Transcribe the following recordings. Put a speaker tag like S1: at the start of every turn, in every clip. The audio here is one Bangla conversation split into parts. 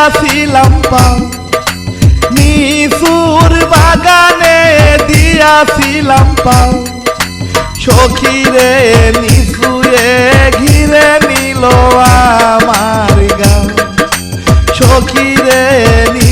S1: দিয়াছিলাম পাও নিসুর বাগানে দিয়াছিলাম পাও সখীরে নিসুরে ঘিরে নিল আমার গাও সখীরে নি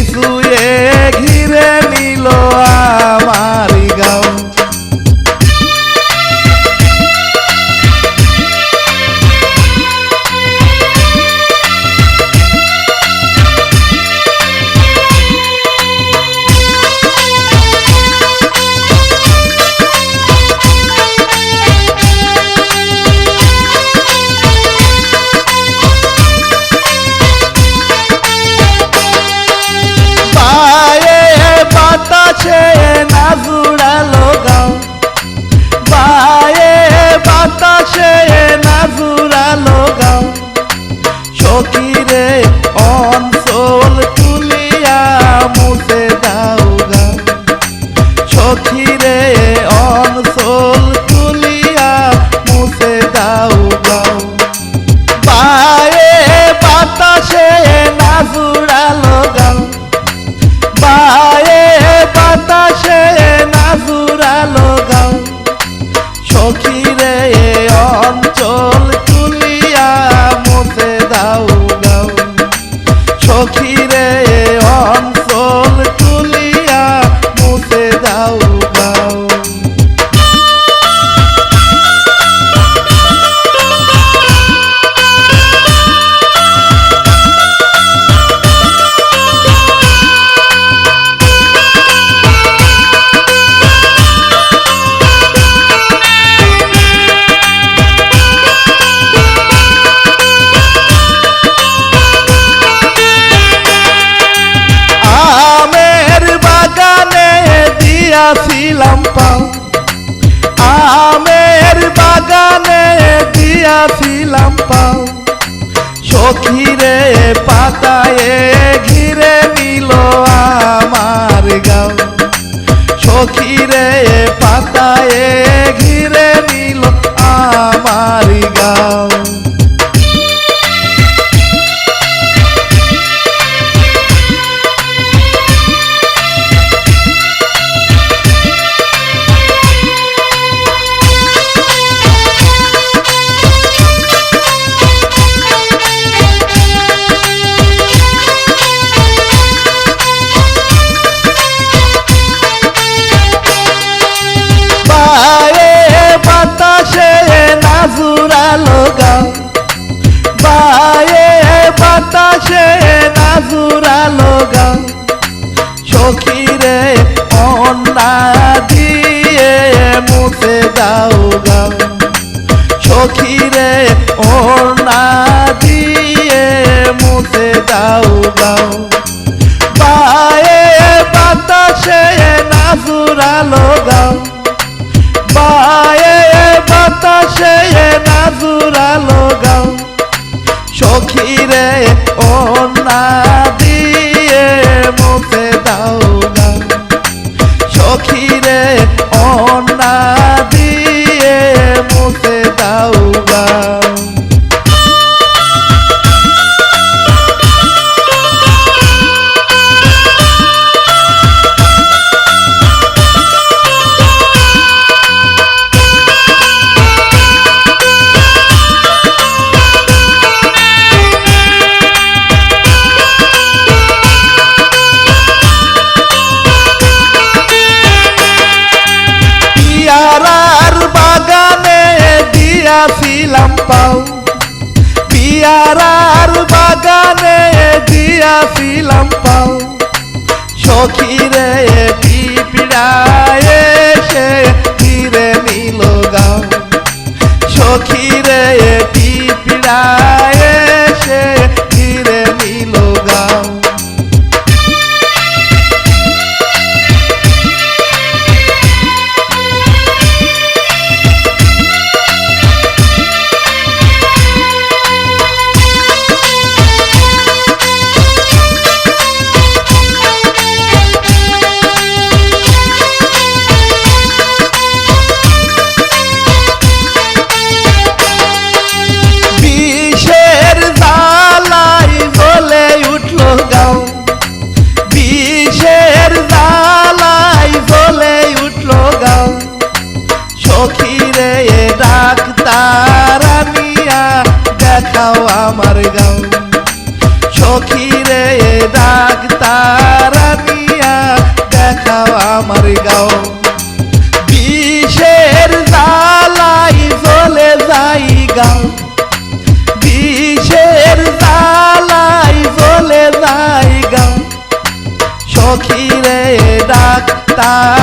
S1: সখিরে দিয়াছিলাম পাও। সখীরে পাতায়ে ঘিরে নিল আমার গাও। সখীরে পাতায়ে ঘিরে নিল আমার গাও। caer দিয়াছিলাম পাও। পিয়ারার বাগানে দিয়াছি Bogotá.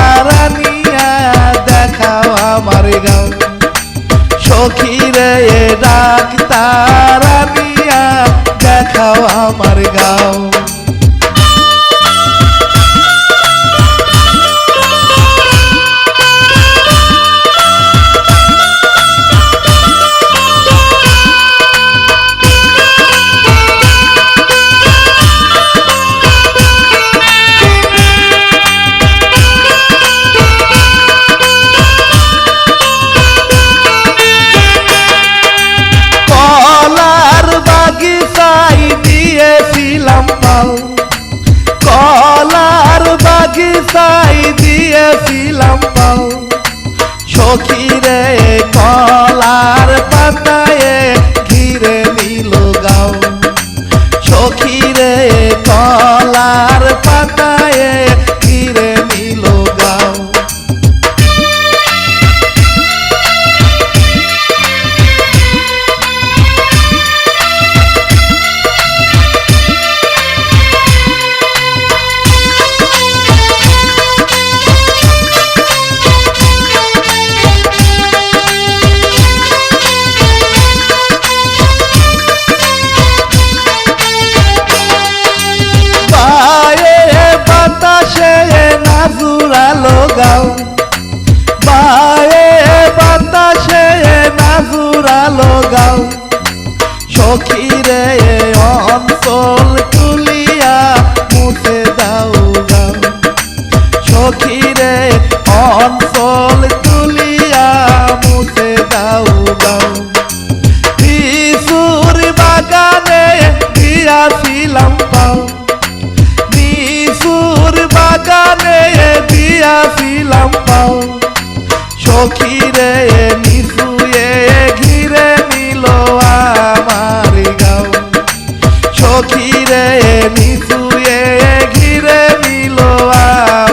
S1: রে অন্তল তুলিয়া মুছে দাও গাও সখী রে অন্তল তুলিয়া মুছে দাও গাও বিশুর বাগানে দিয়াছিলাম পাও। বিশুর বাগানে দিয়াছিলাম পাও। সখী রে રે નિશુએ ઘીરે લીલો આ